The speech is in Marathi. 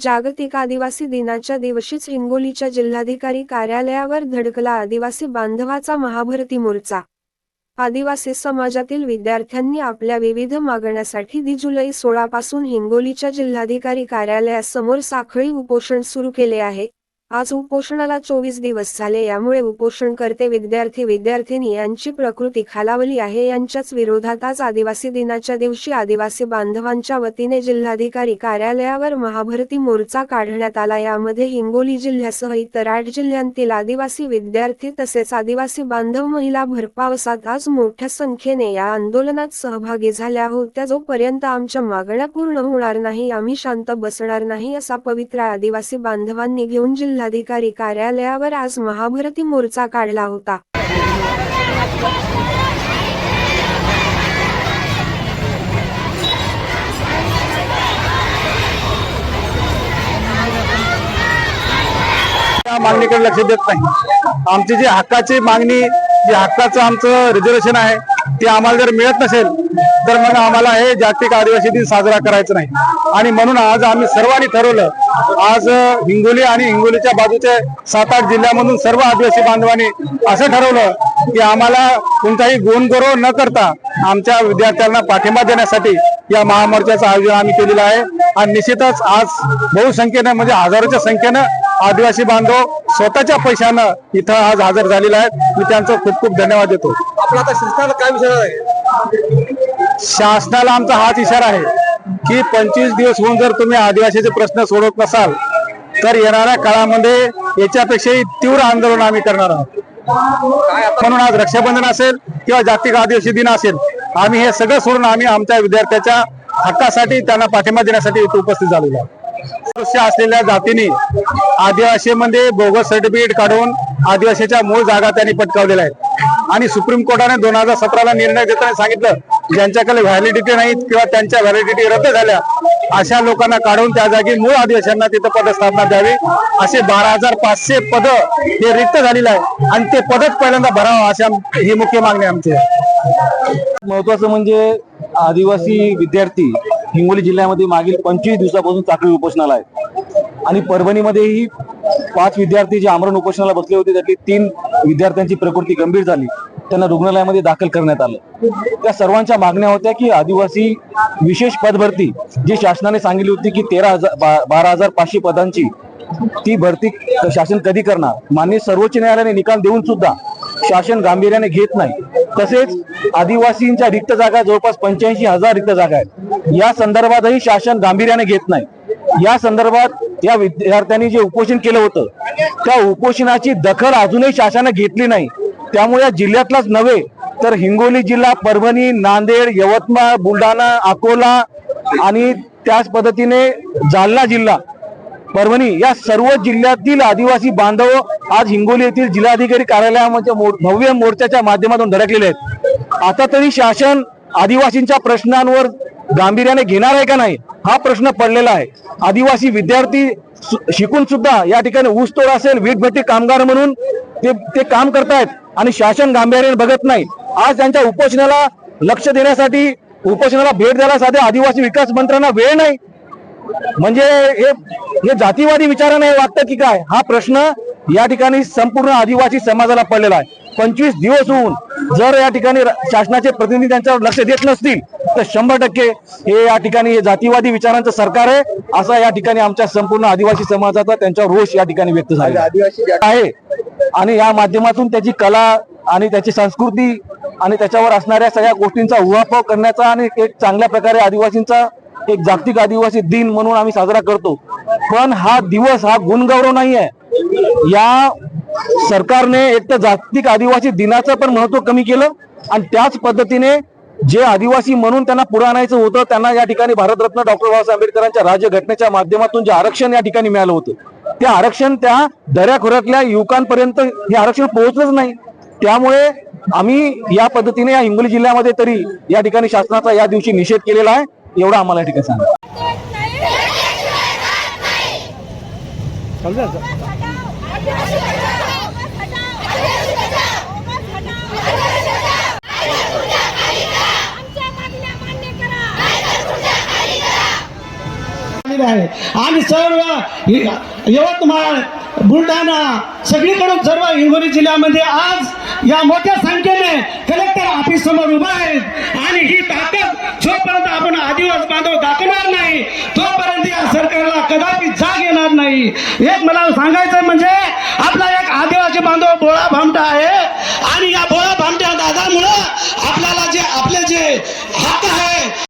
जागतिक आदिवासी दिनाच्या दिवशीच हिंगोलीच्या जिल्हाधिकारी कार्यालयावर धडकला आदिवासी बांधवाचा महाभरती मोर्चा. आदिवासी समाजातील विद्यार्थ्यांनी आपल्या विविध मागण्यासाठी दि जुलै सोळा पासून हिंगोलीच्या जिल्हाधिकारी कार्यालयासमोर साखळी उपोषण सुरू केले आहे. आज उपोषणाला चोवीस दिवस झाले यामुळे उपोषणकर्ते विद्यार्थी विद्यार्थिनी यांची प्रकृती खालावली आहे. यांच्याच विरोधात आज आदिवासी दिनाच्या दिवशी आदिवासी बांधवांच्या वतीने जिल्हाधिकारी कार्यालयावर महाभरती मोर्चा काढण्यात आला. यामध्ये हिंगोली जिल्ह्यासह इतर आठ जिल्ह्यांतील आदिवासी विद्यार्थी तसेच आदिवासी बांधव महिला भरपावसात आज मोठ्या संख्येने या आंदोलनात सहभागी झाल्या होत्या. जोपर्यंत आमच्या मागण्या पूर्ण होणार नाही आम्ही शांत बसणार नाही असा पवित्र आदिवासी बांधवांनी घेऊन जिल्हाधिकारी कार्यालयावर आज महाभारती मोर्चा काढला होता. मागणीकडे लक्ष देत नाही. आमची जी हक्काची मागणी जे हक्काचं आमचं रिझर्वेशन आहे ते आम्हाला जर मिळत नसेल तर मग आम्हाला हे जागतिक आदिवासी दिन साजरा करायचं नाही. आणि म्हणून आज आम्ही सर्वांनी ठरवलं आज हिंगोली आणि हिंगोलीच्या बाजूचे सात आठ जिल्ह्यामधून सर्व आदिवासी बांधवांनी असं ठरवलं की आम्हाला कोणताही गोंगोरव न करता आमच्या विद्यार्थ्यांना पाठिंबा देण्यासाठी या महामोर्चाचं आयोजन आम्ही केलेलं आहे. आणि निश्चितच आज बहुसंख्येनं म्हणजे हजारोच्या संख्येनं आदिवासी बांधव स्वतःच्या पैशानं इथं आज हजर झालेला आहे. मी त्यांचं खूप खूप धन्यवाद देतो. आपला आता शासनाला काय विचार आहे? शासनाला आमचा हाच इशारा आहे की पंचवीस दिवस होऊन जर तुम्ही आदिवासीचे प्रश्न सोडवत नसाल तर येणाऱ्या काळामध्ये याच्यापेक्षाही तीव्र आंदोलन आम्ही करणार आहोत. म्हणून आज रक्षाबंधन असेल किंवा जागतिक आदिवासी दिन असेल आम्ही हे सगळं सोडून आम्ही आमच्या विद्यार्थ्याच्या हक्कासाठी त्यांना पाठिंबा देण्यासाठी इथे उपस्थित झालेलो आहोत. असलेल्या जातीने आदिवासीमध्ये बोगस सर्टिफिकेट काढून आदिवासीच्या मूळ जागा त्यांनी पटकावलेल्या आहेत. आणि सुप्रीम कोर्टाने दोन हजार सतराला निर्णय देताना सांगितलं ज्यांच्याकडे व्हॅलिडिटी नाहीत किंवा त्यांच्या व्हॅलिडिटी रद्द झाल्या अशा लोकांना काढून त्या जागी मूळ आदिवासींना तिथं पदस्थापना द्यावी. असे बारा हजार पाचशे पद हे रिक्त झालेलं आहे आणि ते पदच पहिल्यांदा भरावं अशा ही मुख्य मागणी आमची महत्वाचं म्हणजे आदिवासी विद्यार्थी हिंगोली जिल्ह्यामध्ये मागील पंचवीस दिवसापासून चाकरी उपोषणाला आहेत. आणि परभणीमध्येही पाच विद्यार्थी जे आमरण उपोषणाला बसले होते त्यातली तीन विद्यार्थ्यांची प्रकृती गंभीर झाली. त्यांना रुग्णालयामध्ये दाखल करण्यात आलं. त्या सर्वांच्या मागण्या होत्या की आदिवासी विशेष पदभरती जी शासनाने सांगितली होती की तेरा हजार बारा हजार पाचशे पदांची ती भरती शासन कधी करणार? माननीय सर्वोच्च न्यायालयाने निकाल देऊन सुद्धा शासन गांभीर्याने घेत नाही. तसेच आदिवासींच्या रिक्त जागा जवळपास पंच्याऐंशी हजार रिक्त जागा आहेत. या संदर्भातही शासन गांभीर्याने घेत नाही. या संदर्भात या विद्यार्थ्यांनी जे उपोषण केलं होतं त्या उपोषणाची दखल अजूनही शासनाने घेतली नाही. त्यामुळे या जिल्ह्यातलाच नव्हे तर हिंगोली जिल्हा परभणी नांदेड यवतमाळ बुलढाणा अकोला आणि त्याच पद्धतीने जालना जिल्हा परभणी या सर्व जिल्ह्यातील आदिवासी बांधव आज हिंगोली येथील जिल्हाधिकारी कार्यालयामध्ये भव्य मोर्चाच्या माध्यमातून धडकलेले आहेत. आता तरी शासन आदिवासींच्या प्रश्नांवर गांभीर्याने घेणार आहे का नाही हा प्रश्न पडलेला आहे. आदिवासी विद्यार्थी शिकून सुद्धा या ठिकाणी ऊसतोड असेल वीटभट्टी कामगार म्हणून ते ते काम करतायत. आणि शासन गांभीर्याने बघत नाही. आज त्यांच्या उपोषणाला लक्ष देण्यासाठी उपोषणाला भेट द्यायला साध्या आदिवासी विकास मंत्र्यांना वेळ नाही. म्हणजे हे जातीवादी विचाराने वाटतं की काय? हा प्रश्न या ठिकाणी संपूर्ण आदिवासी समाजाला पडलेला आहे. पंचवीस दिवस होऊन जर या ठिकाणी शासनाचे प्रतिनिधी त्यांच्यावर लक्ष देत नसतील तर शंभर टक्के हे या ठिकाणी हे जातीवादी विचारांचं सरकार आहे. असा या ठिकाणी आमच्या संपूर्ण आदिवासी समाजाचा त्यांच्यावर रोष या ठिकाणी व्यक्त झाला आहे. आणि या माध्यमातून त्याची कला आणि त्याची संस्कृती आणि त्याच्यावर असणाऱ्या सगळ्या गोष्टींचा उहापोह करण्याचा आणि एक चांगल्या प्रकारे आदिवासींचा एक जागतिक आदिवासी दिन म्हणून आम्ही साजरा करतो. पण हा दिवस हा गुणगौरव नाही आहे या सरकारने एक तर जागतिक आदिवासी दिनाचं पण महत्त्व कमी केलं आणि त्याच पद्धतीने जे आदिवासी म्हणून त्यांना पुढे आणायचं होतं त्यांना या ठिकाणी भारतरत्न डॉक्टर बाबासाहेब आंबेडकरांच्या राज्यघटनेच्या माध्यमातून जे आरक्षण या ठिकाणी मिळालं होतं. ते आरक्षण त्या दऱ्याखोऱ्यातल्या युवकांपर्यंत हे आरक्षण पोहोचलंच नाही. त्यामुळे आम्ही या पद्धतीने या हिंगोली जिल्ह्यामध्ये तरी या ठिकाणी शासनाचा या दिवशी निषेध केलेला आहे. एवढं आम्हाला या ठिकाणी सांगा. झालेले आहे. आणि सर्व यवतमाळ बुलढाणा सगळीकडून सर्व हिंगोली जिल्ह्यामध्ये आज या मोठ्या संख्येने कलेक्टर ऑफिस समोर उभा आहेत. आणि ही ताकद जोपर्यंत आपण आदिवास बांधव दाखवणार नाही तोपर्यंत या सरकारला कदापि जाग येणार नाही. एक मला सांगायचं म्हणजे आपला एक आदिवासी बांधव बोळा भामटा आहे. आणि या बोळा भामट्या